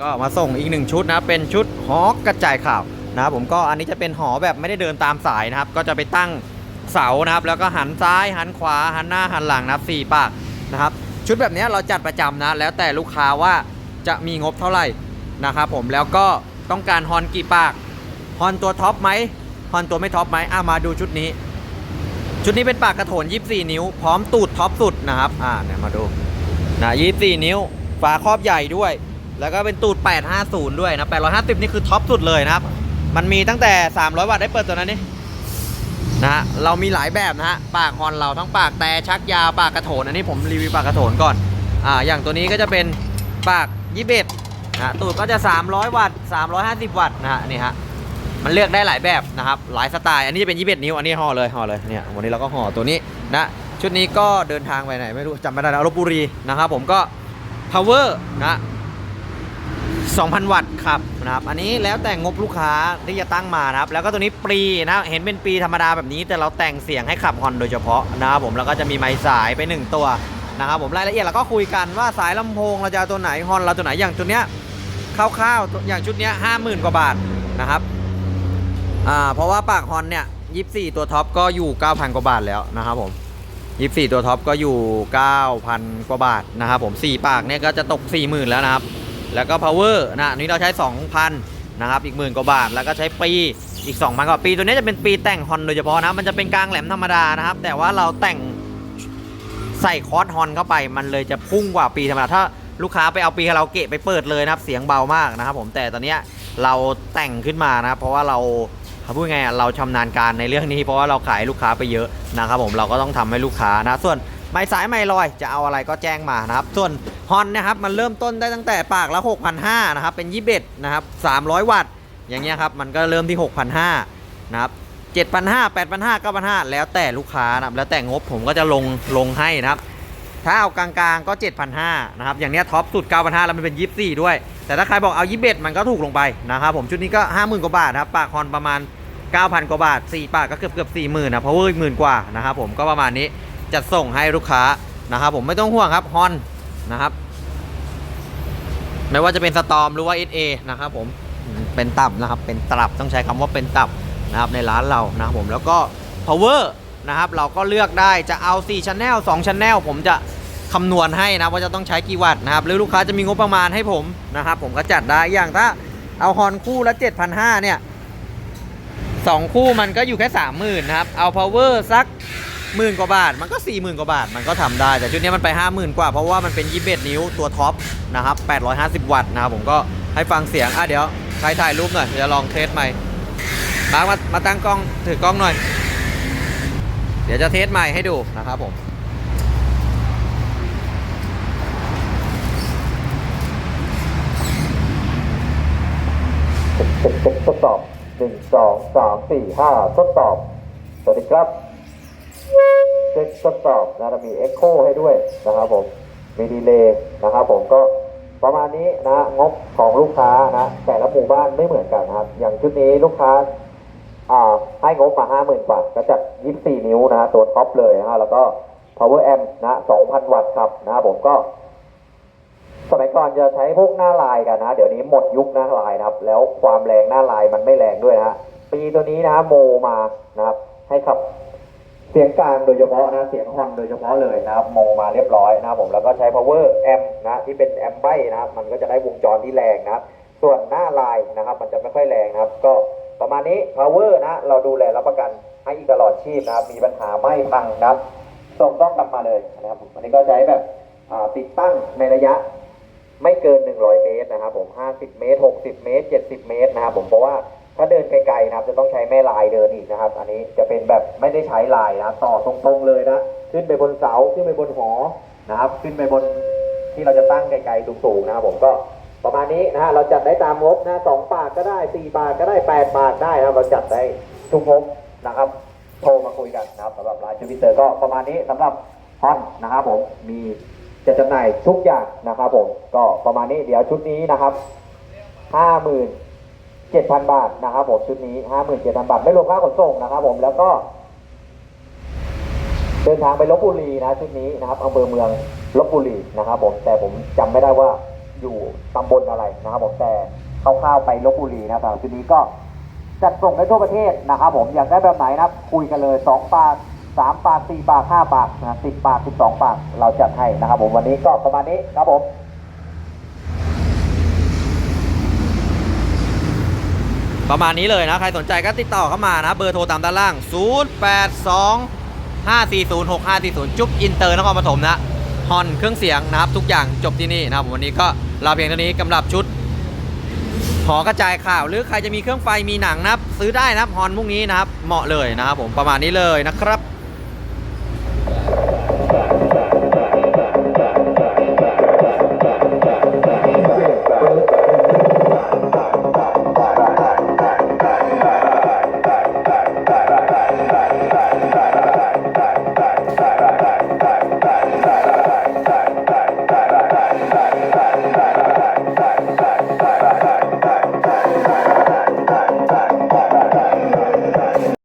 ก็มาส่งอีกหนึ่งชุดนะ เป็นชุดหอกระจายข่าวนะครับผมก็อันนี้จะเป็นหอแบบไม่ได้เดินตามสายนะครับ ก็จะไปตั้งเสานะครับ แล้วก็หันซ้ายหันขวาหันหน้าหันหลังนะครับสี่ปากนะครับ ชุดแบบนี้เราจัดประจำนะ แล้วแต่ลูกค้าว่าจะมีงบเท่าไหร่นะครับผมแล้วก็ต้องการฮอนกี่ปากฮอนตัวท็อปไหมฮอนตัวไม่ท็อปไหมอะมาดูชุดนี้ ชุดนี้เป็นปากกระโถน 24 นิ้ว พร้อมตูดท็อปสุดนะครับ อ่าเนี่ยมาดูนะ24 นิ้ว ฝาครอบใหญ่ด้วย แล้วก็เป็นตูด 850 ด้วยนะ 850 นี่คือท็อปสุดเลยนะครับ มันมีตั้งแต่ 300 วัตต์ได้เปิดตัวนั้นนี่นะฮะเรามีหลายแบบนะฮะ ปากฮอนเราทั้งปากแต่ชักยาวปากกระโถน อันนี้ผมรีวิวปากกระโถนก่อน อ่า อย่างตัวนี้ก็จะเป็นปาก21นะตูดก็จะ 300 วัตต์ 350 วัตต์นะฮะ นี่ฮะ มันเลือกได้หลายแบบนะครับ หลายสไตล์ อันนี้จะเป็น21นิ้ว อันนี้ห่อเลย ห่อเลย เนี่ย วันนี้เราก็ห่อตัวนี้นะ ชุดนี้ก็เดินทางไปไหนไม่รู้จำไม่ได้แล้วลบบุรีนะครับผมก็ power นะ 2,000 วัตต์ครับนะครับ อันนี้แล้วแต่งบลูกค้าที่จะตั้งมานะครับ แล้วก็ตัวนี้ปรีนะเห็นเป็นปรีธรรมดาแบบนี้ แต่เราแต่งเสียงให้ขับฮอนโดยเฉพาะนะครับผมแล้วก็จะมีไม้สายไป 1 ตัวนะครับผมรายละเอียดเราก็คุยกันว่าสายลำโพงเราจะเอาตัวไหนฮอนเราตัวไหนอย่างตัวเนี้ยคร่าวๆอย่างชุดเนี้ย50,000กว่าบาทนะครับอ่าเพราะว่าปากฮอนเนี่ย24ตัวท็อปก็อยู่9,000กว่าบาทแล้วนะครับผม24ตัวท็อปก็อยู่9,000กว่าบาทนะครับผม4ปากเนี่ยก็จะตก40,000แล้วนะครับ แล้วก็ power นะอันนี้เราใช้ 2,000 นะครับอีกหมื่นกว่าบาทแล้วก็ใช้ปีอีก 2,000 กว่าปีตัวนี้จะเป็นปีแต่งฮอนโดยเฉพาะนะมันจะเป็นกลางแหลมธรรมดานะครับ แต่ว่าเราแต่งใส่คอร์สฮอนเข้าไป มันเลยจะพุ่งกว่าปีธรรมดาถ้าลูกค้าไปเอาปีคาราโอเกะไปเปิดเลยนะครับ เสียงเบามากนะครับ ผมแต่ตอนนี้เราแต่งขึ้นมานะครับเพราะว่าเราพูดไงเราชำนาญการในเรื่องนี้ เพราะว่าเราขายลูกค้าไปเยอะนะครับผมเราก็ต้องทำให้ลูกค้านะส่วน ไม้สายไม้ลอยจะเอาอะไรก็แจ้งมานะครับ ส่วนฮอนนะครับมันเริ่มต้นได้ตั้งแต่ปากละ6,500นะครับเป็น21นะครับ300 วัตต์ อย่างเงี้ยครับมันก็เริ่มที่ 6,500นะครับ7,500 8,500 9,500 แล้วแต่ลูกค้านะครับแล้วแต่งบผมก็จะลงลงให้นะครับถ้าเอากลางๆก็ 7,500นะครับ อย่างเนี้ยท็อปสุด 9,500 แล้วมันเป็น 24 ด้วย แต่ถ้าใครบอกเอา 21 มันก็ถูกลงไปนะครับผมชุดนี้ก็ 50,000 กว่าบาทนะครับปากฮอนประมาณ 9,000 กว่าบาท 4 ปากก็เกือบเกือบ40,000นะเพราะว่าอีกหมื่นกว่านะครับผมก็ประมาณนี้ จะส่งให้ลูกค้านะครับผมไม่ต้องห่วงครับฮอนนะครับไม่ว่าจะเป็นสตอมหรือว่า SA นะครับผมเป็นตับนะครับเป็นตับต้องใช้คำว่าเป็นตับนะครับในร้านเรานะครับผมแล้วก็ power นะครับเราก็เลือกได้จะเอา4 channel 2 channel ผมจะคำนวณให้นะว่าจะต้องใช้กี่วัตต์นะครับหรือลูกค้าจะมีงบประมาณให้ผมนะครับผมก็จัดได้อย่างถ้าเอาฮอนคู่ละ7,500เนี่ยสองคู่มันก็อยู่แค่ 30,000นะครับเอา power สัก หมื่นกว่าบาท มันก็40,000กว่าบาท มันก็ทำได้ แต่ชุดนี้มันไป 50,000 กว่า เพราะว่ามันเป็น 21 นิ้วตัวท็อปนะครับ850 วัตต์นะครับผมก็ให้ฟังเสียง อะเดี๋ยวใครถ่ายรูปหน่อยเดี๋ยวลองเทสใหม่มามามาตั้งกล้องถือกล้องหน่อย เดี๋ยวจะเทสใหม่ให้ดูนะครับผมทดสอบหนึ่งสองสามสี่ห้าทดสอบ สวัสดีครับ เช็คทดสอบนะเรามีเอ็กโคให้ด้วยนะครับผมมีดีเลย์นะครับผมก็ประมาณนี้นะงบของลูกค้านะแต่ละหมู่บ้านไม่เหมือนกันนะครับ อย่างชุดนี้ลูกค้าอ่าให้งบมาห้าหมื่นบาทก็จัดยี่สี่นิ้วนะฮะตัวท็อปเลยนะฮะแล้วก็ power amp นะสองพันวัตต์ครับนะครับผมก็สมัยก่อนจะใช้พวกหน้าลายกันนะ เดี๋ยวนี้หมดยุคหน้าลายนะครับ แล้วความแรงหน้าลายมันไม่แรงด้วยนะฮะปีตัวนี้นะโมมานะครับ ให้ขับ เสียงกลางโดยเฉพาะนะเสียงฮอนโดยเฉพาะเลยนะครับโมมาเรียบร้อยนะครับผมแล้วก็ใช้ power amp นะที่เป็นแอมไบนะครับมันก็จะได้วงจรที่แรงนะครับส่วนหน้าลายนะครับ มันจะไม่ค่อยแรงนะครับ ก็ประมาณนี้ power นะเราดูแลรับประกันให้อีกตลอดชีพนะครับ มีปัญหาไม่พังนะครับส่งต้องกลับมาเลยนะครับอันนี้ก็ใช้แบบติดตั้งในระยะไม่เกิน 100 เมตรนะครับผม 50 เมตร 60 เมตร 70 เมตรนะครับผมเพราะว่า ถ้าเดินไกลๆนะครับ จะต้องใช้แม่ลายเดินอีกนะครับ อันนี้จะเป็นแบบไม่ได้ใช้ลายนะครับ ต่อตรงๆเลยนะ ขึ้นไปบนเสาขึ้นไปบนหอนะครับ ขึ้นไปบนที่เราจะตั้งไกลๆสูงๆนะครับ ผมก็ประมาณนี้นะฮะเราจัดได้ตามงบนะสองปากก็ได้สี่ปากก็ได้แปดปากได้นะครับ เราจัดได้ทุกงบนะครับ โทรมาคุยกันนะครับสำหรับรายชื่อพิเตอร์ก็ประมาณนี้สำหรับฮอนนะครับผมมีจะจำหน่ายทุกอย่างนะครับผมก็ประมาณนี้เดี๋ยวชุดนี้นะครับห้าหมื่น เจ็ดพันบาทนะครับผมชุดนี้ห้าหมื่นเจ็ดพันบาท ไม่รวมค่าขนส่งนะครับผมแล้วก็ เดินทางไปลบบุรีนะชุดนี้นะครับอำเภอเมืองลบบุรีนะครับผมแต่ผมจำไม่ได้ว่าอยู่ตำบลอะไรนะครับผมแต่คร่าวๆไปลบบุรีนะครับชุดนี้ก็จัดส่งได้ทั่วประเทศนะครับผมอยากได้แบบไหนนะคุยกันเลย 2 ปาก 3 ปาก 4 ปาก 5 ปากนะ10 ปาก 12 ปากเราจัดให้นะครับผมวันนี้ก็ประมาณนี้ครับผม ประมาณนี้เลยนะ ใครสนใจก็ติดต่อเข้ามานะ เบอร์โทรตามด้านล่าง 082 540 6540 จุ๊บอินเตอร์นครปฐมนะฮอนเครื่องเสียงนะครับ ทุกอย่างจบที่นี่นะครับ วันนี้ก็ลาเพียงเท่านี้สำหรับชุดหอกระจายข่าวหรือใครจะมีเครื่องไฟมีหนังนะครับ ซื้อได้นะครับฮอนพวกนี้นะครับ เหมาะเลยนะครับผมประมาณนี้เลยนะครับ